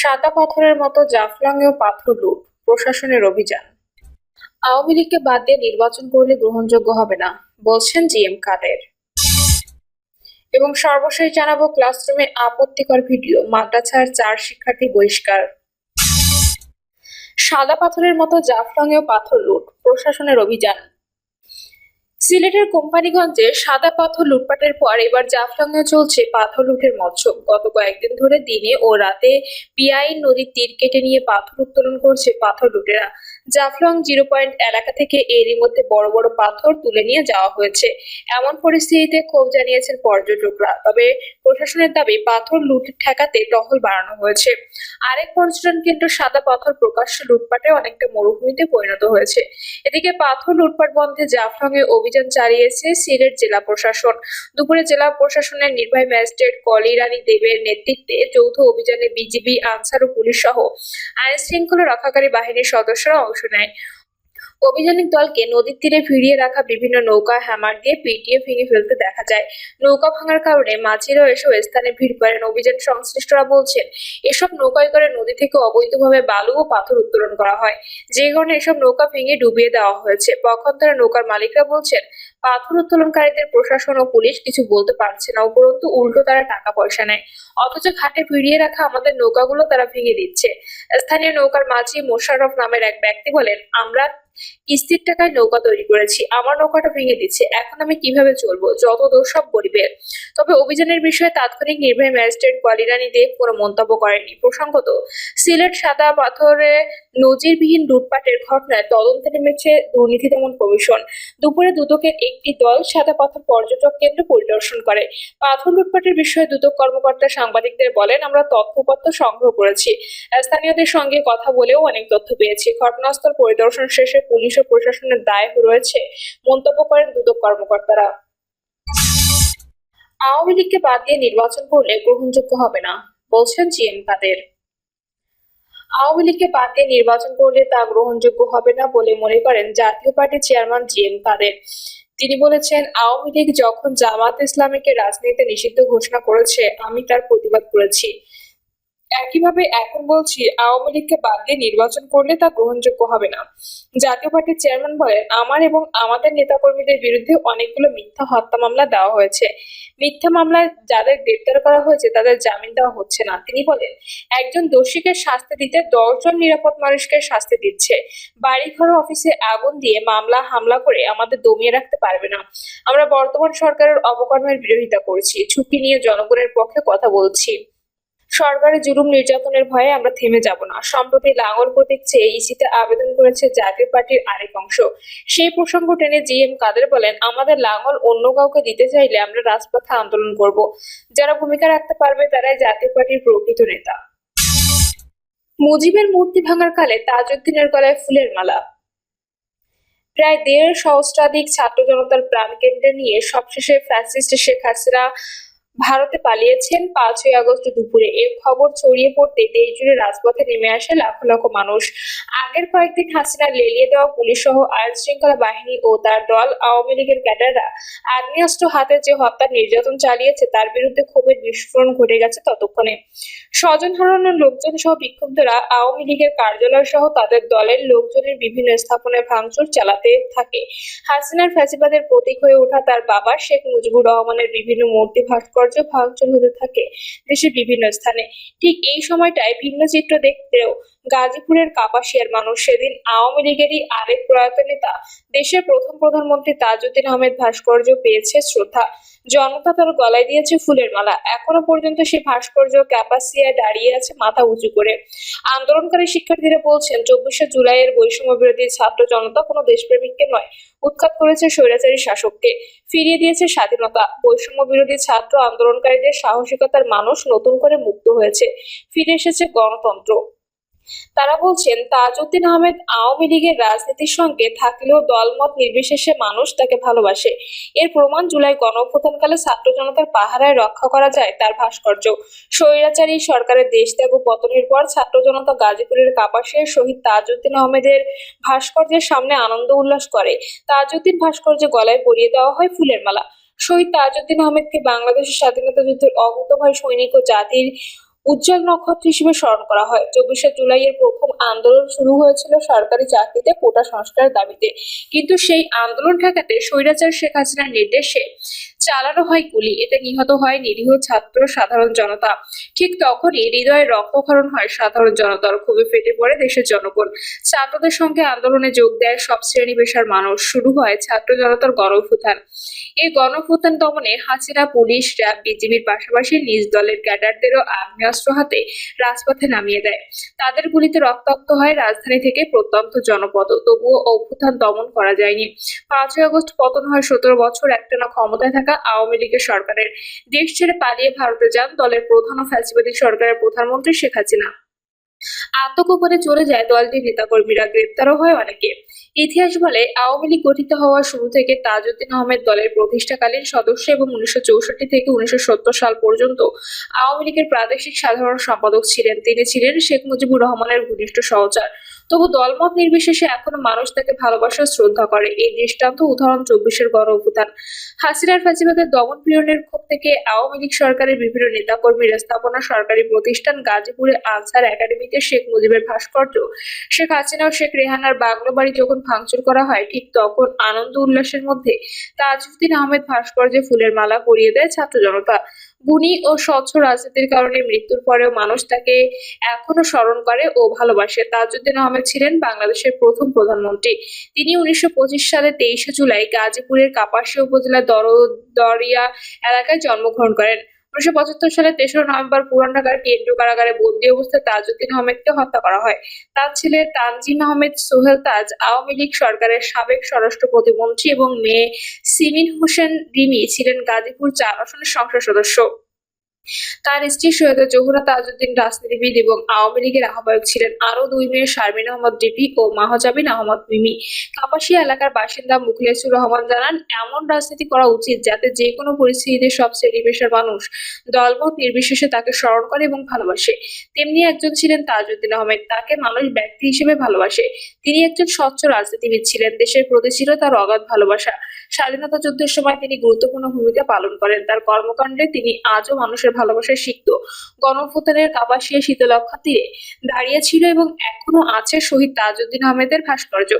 সাদা পাথরের মতো জাফলংয়েও পাথর লুট, প্রশাসনের অভিযান। আওয়ামী লীগকে বাদ দিয়ে নির্বাচন করলে গ্রহণযোগ্য হবে না, বলছেন জিএম কাদের। এবং সর্বশেষ জানাব ক্লাসরুমে আপত্তিকর ভিডিও, মাদ্রাসার চার শিক্ষার্থী বহিষ্কার। সাদা পাথরের মতো জাফলংয়েও পাথর লুট, প্রশাসনের অভিযান। সিলেটের কোম্পানিগঞ্জে সাদা পাথর লুটপাটের পর এবার জাফলংয়ে চলছে পাথর লুটের মৎসব গত কয়েকদিন ধরে দিনে ও রাতে পিয়াই নদীর তীর কেটে নিয়ে পাথর উত্তোলন করছে পাথর লুটেরা। জাফলং জিরো পয়েন্ট এলাকা থেকে এরই মধ্যে বড় বড় পাথর তুলে নিয়ে যাওয়া হয়েছে। এমন পরিস্থিতিতে ক্ষোভ জানিয়েছেন পর্যটকরা। তবে প্রশাসনের দাবি, পাথর লুট ঠেকাতে টহল বাড়ানো হয়েছে। আরেক পর্যটন কেন্দ্র সাদা পাথর প্রকাশ্য লুটপাটে অনেকটা মরুভূমিতে পরিণত হয়েছে। এদিকে পাথর লুটপাট বন্ধে জাফলং এ অভিযান চালিয়েছে সিলেট জেলা প্রশাসন। দুপুরে জেলা প্রশাসনের নির্বাহী ম্যাজিস্ট্রেট কলি রানী দেবের নেতৃত্বে যৌথ অভিযানে বিজিবি, আনসার ও পুলিশ সহ আইন শৃঙ্খলা রক্ষাকারী বাহিনীর সদস্যরা নেয়। অভিযানিক দলকে নদীর তীরে ফিরিয়ে রাখা বিভিন্ন নৌকা, হ্যামার দিয়ে পিটিয়ে ভেঙে ফেলতে দেখা যায়। নৌকা ভাঙার কারণে মাঝিরাও এসব স্থানে ভিড় করেন, অভিযান সংশ্লিষ্টরা বলছেন, এসব নৌকায় করে নদী থেকে অবৈধভাবে বালু ও পাথর উত্তোলন করা হয়। যে কারণে এসব নৌকা ভেঙে ডুবিয়ে দেওয়া হয়েছে। পক্ষান্তরে নৌকার মালিকরা বলছেন পাথর উত্তোলনকারীদের প্রশাসন ও পুলিশ কিছু বলতে পারছে না, উপরন্তু উল্টো তারা টাকা পয়সা নেয়। অথচ ঘাটে ভিড়িয়ে রাখা আমাদের নৌকাগুলো তারা ভেঙে দিচ্ছে। স্থানীয় নৌকার মাঝি মোশারফ নামের এক ব্যক্তি বলেন, আমরা কিস্তির টাকায় নৌকা তৈরি করেছি। আমার নৌকাটা ভেঙে দিচ্ছে। এখন আমি কীভাবে চলবো? যত দোষ সব গরিবের তবে অভিযানের বিষয়ে তাৎক্ষণিক নির্বাহী ম্যাজিস্ট্রেট কলিরানী দেব কোনো মন্তব্য করেনি প্রসঙ্গত, সিলেট সাদা পাথরে নজিরবিহীন লুটপাটের ঘটনায় তদন্তে নেমেছে দুর্নীতি দমন কমিশন। দুপুরে দুদকের একটি দল সাদা পাথর পর্যটক কেন্দ্র পরিদর্শন করে। পাথর লুটপাটের বিষয়ে দুদক কর্মকর্তা সাংবাদিকদের বলেন, আমরা তথ্যপত্র সংগ্রহ করেছি। স্থানীয়দের সঙ্গে কথা বলেও অনেক তথ্য পেয়েছি। ঘটনাস্থল পরিদর্শন শেষে পুলিশ ও প্রশাসনের দায় রয়েছে, মন্তব্য করেন দুদক কর্মকর্তারা। আওয়ামী লীগকে বাদ দিয়ে নির্বাচন করলে গ্রহণযোগ্য হবে না, বলছেন জিএম কাদের। আওয়ামী লীগকে বাদ দিয়ে নির্বাচন করলে তা গ্রহণযোগ্য হবে না বলে মনে করেন জাতীয় পার্টির চেয়ারম্যান জি এম কাদের। তিনি বলেছেন, আওয়ামী লীগ যখন জামাত ইসলামীকে রাজনীতিতে নিষিদ্ধ ঘোষণা করেছে, আমি তার প্রতিবাদ করেছি। একইভাবে এখন বলছি, আওয়ামী লীগকে বাদ দিয়ে নির্বাচন করলে তা গ্রহণযোগ্য হবে না। জাতীয় পার্টির চেয়ারম্যান বলেন, আমার এবং আমাদের নেতাকর্মীদের বিরুদ্ধে অনেকগুলো মিথ্যা হত্যা মামলা দেওয়া হয়েছে। মিথ্যা মামলায় যাদের গ্রেপ্তার করা হয়েছে, তাদের জামিন দেওয়া হচ্ছে না। তিনি বলেন, একজন দোষীকে শাস্তি দিতে দশজন নিরাপদ মানুষকে শাস্তি দিচ্ছে। বাড়িঘর অফিসে আগুন দিয়ে মামলা, হামলা করে আমাদের দমিয়ে রাখতে পারবে না। আমরা বর্তমান সরকারের অবকর্মের বিরোধিতা করছি। ঝুঁকি নিয়ে জনগণের পক্ষে কথা বলছি। সরকারি জুলুম নির্যাতনের ভয়ে আমরা থেমে যাব না। সম্প্রতি লাঙ্গল প্রতীক চেয়ে ইসিতে আবেদন করেছে জাতীয় পার্টির আরেক অংশ। সেই প্রসঙ্গ টেনে জি এম কাদের বলেন, আমাদের লাঙ্গল অন্য কাউকে দিতে চাইলে আমরা রাজপথে আন্দোলন করব। যারা ভূমিকা রাখতে পারবে তারাই জাতীয় পার্টির প্রকৃত নেতা। মুজিবের মূর্তি ভাঙার কালে তাজউদ্দিনের গলায় ফুলের মালা। প্রায় দেড় সহস্রাধিক ছাত্র জনতার প্রাণকেন্দ্রে নিয়ে সবশেষে ফ্যাসিস্ট শেখ হাসিনা ভারতে পালিয়েছেন পাঁচই আগস্ট দুপুরে। এর খবর ছড়িয়ে পড়তে দেশ জুড়ে রাজপথে নেমে আসে লাখো লাখো মানুষ। আগের কয়েকদিন হাসিনা লেলিয়ে দেওয়া পুলিশ সহ আইন শৃঙ্খলা বাহিনী ও তার দল আওয়ামী লীগের ক্যাডাররা আগ্নেয়াস্ত্র হাতে যে হত্যা নির্যাতন চালিয়েছে, তার বিরুদ্ধে ক্ষোভের বিস্ফোরণ ঘটে গেছে ততক্ষণে। স্বজন হারানোর লোকজন সহ বিক্ষুব্ধরা আওয়ামী লীগের কার্যালয় সহ তাদের দলের লোকজনের বিভিন্ন স্থাপনায় ভাঙচুর চালাতে থাকে। হাসিনার ফ্যাসিবাদের প্রতীক হয়ে ওঠা তার বাবা শেখ মুজিবুর রহমানের বিভিন্ন মূর্তি ভাস্কর্য ভাঙচুর হতে থাকে দেশের বিভিন্ন স্থানে। ঠিক এই সময়টায় ভিন্ন চিত্র দেখতেও গাজীপুরের কাপাসিয়ার মানুষ। সেদিন আওয়ামী লীগেরই আরেক প্রয়াত নেতা, দেশের প্রথম প্রধানমন্ত্রী তাজউদ্দিন আহমেদ ভাস্কর্য পেয়েছে শ্রদ্ধা। জনতা তার গলায় দিয়েছে ফুলের মালা। এখনও পর্যন্ত সেই ভাস্কর্য ক্যাপাসিয়ায় দাঁড়িয়ে আছে মাথা উঁচু করে। আন্দোলনকারী শিক্ষার্থীরা বলছেন, চব্বিশে জুলাইয়ের বৈষম্য বিরোধী ছাত্র জনতা কোনো দেশপ্রেমিককে নয়, উৎখাত করেছে স্বৈরাচারী শাসককে। ফিরিয়ে দিয়েছে স্বাধীনতা। বৈষম্য বিরোধী ছাত্র আন্দোলনকারীদের সাহসিকতার মানুষ নতুন করে মুক্ত হয়েছে। ফিরে এসেছে গণতন্ত্র। তারা বলছেন, তাজউদ্দিন আহমেদ আওয়ামী লীগের রাজনীতির সঙ্গে থাকলেও দলমত নির্বিশেষে মানুষ তাকে ভালোবাসে। এর প্রমাণ জুলাই গণঅভ্যুত্থানকালে ছাত্র জনতার পাহারায় রক্ষা করা যায় তার ভাস্কর্য। স্বৈরাচারী সরকারের দেশ ত্যাগ ও পতনের পর ছাত্র জনতা গাজীপুরের কাপাসের শহীদ তাজউদ্দিন আহমেদের ভাস্কর্যের সামনে আনন্দ উল্লাস করে। তাজউদ্দিন ভাস্কর্যে গলায় পরিয়ে দেওয়া হয় ফুলের মালা। শহীদ তাজউদ্দিন আহমেদকে বাংলাদেশের স্বাধীনতা যুদ্ধের অভূতভাই সৈনিক ও জাতির উজ্জ্বল নক্ষত্র হিসেবে স্মরণ করা হয়। চব্বিশে জুলাইয়ের প্রথম আন্দোলন শুরু হয়েছিল সরকারি চাকরিতে কোটা সংস্কারের দাবিতে। কিন্তু সেই আন্দোলন ঠেকাতে স্বৈরাচার শেখ হাসিনার নির্দেশে চালানো হয় গুলি। এতে নিহত হয় নিরীহ ছাত্র সাধারণ জনতা। ঠিক তখনই হৃদয়ে রক্তক্ষরণ হয় সাধারণ জনতার খুবই ফেটে পড়ে দেশের জনগণ। ছাত্রদের সঙ্গে আন্দোলনে যোগ দেয় সব শ্রেণি পেশার মানুষ। শুরু হয় ছাত্র জনতার গণভুথান এই গণভুথান দমনে হাসিনা, পুলিশ, র্যাব, বিজিবির পাশাপাশি নিজ দলের ক্যাডারদেরও আগ্নেয়াস্ত্র হাতে রাজপথে নামিয়ে দেয়। তাদের গুলিতে রক্তাক্ত হয় রাজধানী থেকে প্রত্যন্ত জনপদ। তবুও অভ্যুত্থান দমন করা যায়নি। পাঁচই আগস্ট পতন হয় সতেরো বছর। একটানা ক্ষমতায় থাকা আওয়ামী লীগের সরকারের। দেশ ছেড়ে পালিয়ে ভারতে যান দলের প্রধান ও ফ্যাসিবাদী সরকারের প্রধানমন্ত্রী শেখ হাসিনা। আত্মগোপনে চলে যায় দলটির নেতাকর্মীরা, গ্রেপ্তারও হয় অনেকে। ইতিহাস বলে, আওয়ামী লীগ গঠিত হওয়ার শুরু থেকে তাজউদ্দিন আহমেদ দলের প্রতিষ্ঠাকালীন সদস্য এবং উনিশশো চৌষট্টি থেকে উনিশশো সত্তর সাল পর্যন্ত আওয়ামী লীগের প্রাদেশিক সাধারণ সম্পাদক ছিলেন। তিনি ছিলেন শেখ মুজিবুর রহমানের ঘনিষ্ঠ সহচার। তবু দলমত নির্বিশেষে এখনও মানুষ তাকে ভালোবাসা শ্রদ্ধা করে। এই দৃষ্টান্ত উদাহরণ চব্বিশের গণ অভ্যুত্থান। হাসিনার ফাঁসিবাদের দমন পীড়নের ক্ষোভ থেকে আওয়ামী লীগ সরকারের বিভিন্ন নেতাকর্মীর স্থাপনা, সরকারি প্রতিষ্ঠান, গাজীপুরে আনসার একাডেমিতে শেখ মুজিবের ভাস্কর্য, শেখ হাসিনা ও শেখ রেহানার বাংলো বাড়ি যখন ভাঙচুর করা হয়, ঠিক তখন আনন্দ উল্লাসের মধ্যে তাজউদ্দিন আহমেদ ভাস্কর্যে ফুলের মালা পরিয়ে দেয় ছাত্র জনতা। গুণী ও স্বচ্ছ রাজনীতির কারণে মৃত্যুর পরেও মানুষ তাকে এখনও স্মরণ করে ও ভালোবাসে। তাজউদ্দিন আহমেদ ছিলেন বাংলাদেশের প্রথম প্রধানমন্ত্রী। তিনি উনিশশো পঁচিশ সালে তেইশে জুলাই গাজীপুরের কাপাসিয়া উপজেলার দরদরিয়া এলাকায় জন্মগ্রহণ করেন। উনিশশো পঁচাত্তর সালে তেসরা নভেম্বর পুরান ঢাকার কেন্দ্রীয় কারাগারে বন্দী অবস্থায় তাজউদ্দিন আহমেদকে হত্যা করা হয়। তার ছেলে তানজিম আহমেদ সোহেল তাজ আওয়ামী লীগ সরকারের সাবেক স্বরাষ্ট্র প্রতিমন্ত্রী এবং মেয়ে সিমিন হোসেন রিমি ছিলেন গাজীপুর চার আসনের সংসদ সদস্য। তার স্ত্রী সৈয়দা জহুরা তাজউদ্দিন রাজনীতিবিদ এবং আওয়ামী লীগের আহ্বায়ক ছিলেন আরও দুই মেয়ে শারমিন আহমদ ডিপি ও মাহজাবিন আহমদ মিমি। কাপাসিয়া এলাকার বাসিন্দা মুখলিয়াসুর রহমান জানান, এমন রাজনীতি করা উচিত যাতে যে কোনো পরিস্থিতিতে সব শ্রেণি পেশার মানুষ দলমত নির্বিশেষে তাকে স্মরণ করে এবং ভালোবাসে। তেমনি একজন ছিলেন তাজউদ্দিন আহমেদ, তাকে মানুষ ব্যক্তি হিসেবে ভালোবাসে। তিনি একজন স্বচ্ছ রাজনীতিবিদ ছিলেন, দেশের প্রতি ছিল তার অগাধ ভালোবাসা। স্বাধীনতা যুদ্ধের সময় তিনি গুরুত্বপূর্ণ ভূমিকা পালন করেন। তার কর্মকাণ্ডে তিনি আজও মানুষের ভালোবাসায় শিখত গণভুতানের কাপাসিয়া শীতলক্ষা তীরে দাঁড়িয়ে ছিল এবং এখনও আছে শহীদ তাজউদ্দিন আহমেদের ভাস্কর্য।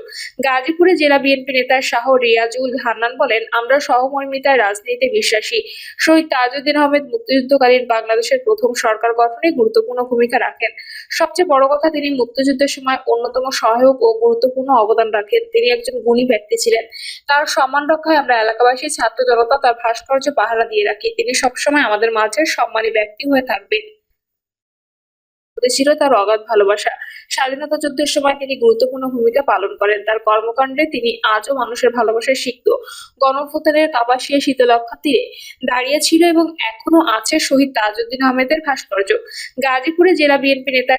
গাজীপুরে জেলা বিএনপি নেতা শাহ রিয়াজুল হান্নান বলেন, আমরা সহমর্মিতায় রাজনীতিতে বিশ্বাসী। শহীদ তাজউদ্দিন আহমেদ মুক্তিযুদ্ধকালীন বাংলাদেশের প্রথম সরকার গঠনে গুরুত্বপূর্ণ ভূমিকা রাখেন। সবচেয়ে বড় কথা, তিনি মুক্তিযুদ্ধের সময় অন্যতম সহায়ক ও গুরুত্বপূর্ণ অবদান রাখেন। তিনি একজন গুণী ব্যক্তি ছিলেন। তার সম্মান রক্ষায় আমরা এলাকাবাসী, ছাত্র জনতা তার ভাস্কর্য পাহারা দিয়ে রাখি। তিনি সবসময় আমাদের মাঝে সম্মানী ব্যক্তি হয়ে থাকবেন। ছিল তার অগাধ ভালোবাসা। স্বাধীনতা যুদ্ধের সময় তিনি গুরুত্বপূর্ণ ভূমিকা পালন করেন। তার কর্মকাণ্ডে তিনি আজও মানুষের ভালোবাসায় শিখত গণভুতানের কাপাসিয়া শীতলক্ষা তীরে দাঁড়িয়ে ছিল এবং এখনও আছে শহীদ তাজউদ্দিন আহমেদের ভাস্কর্য। গাজীপুরে জেলা বিএনপি নেতা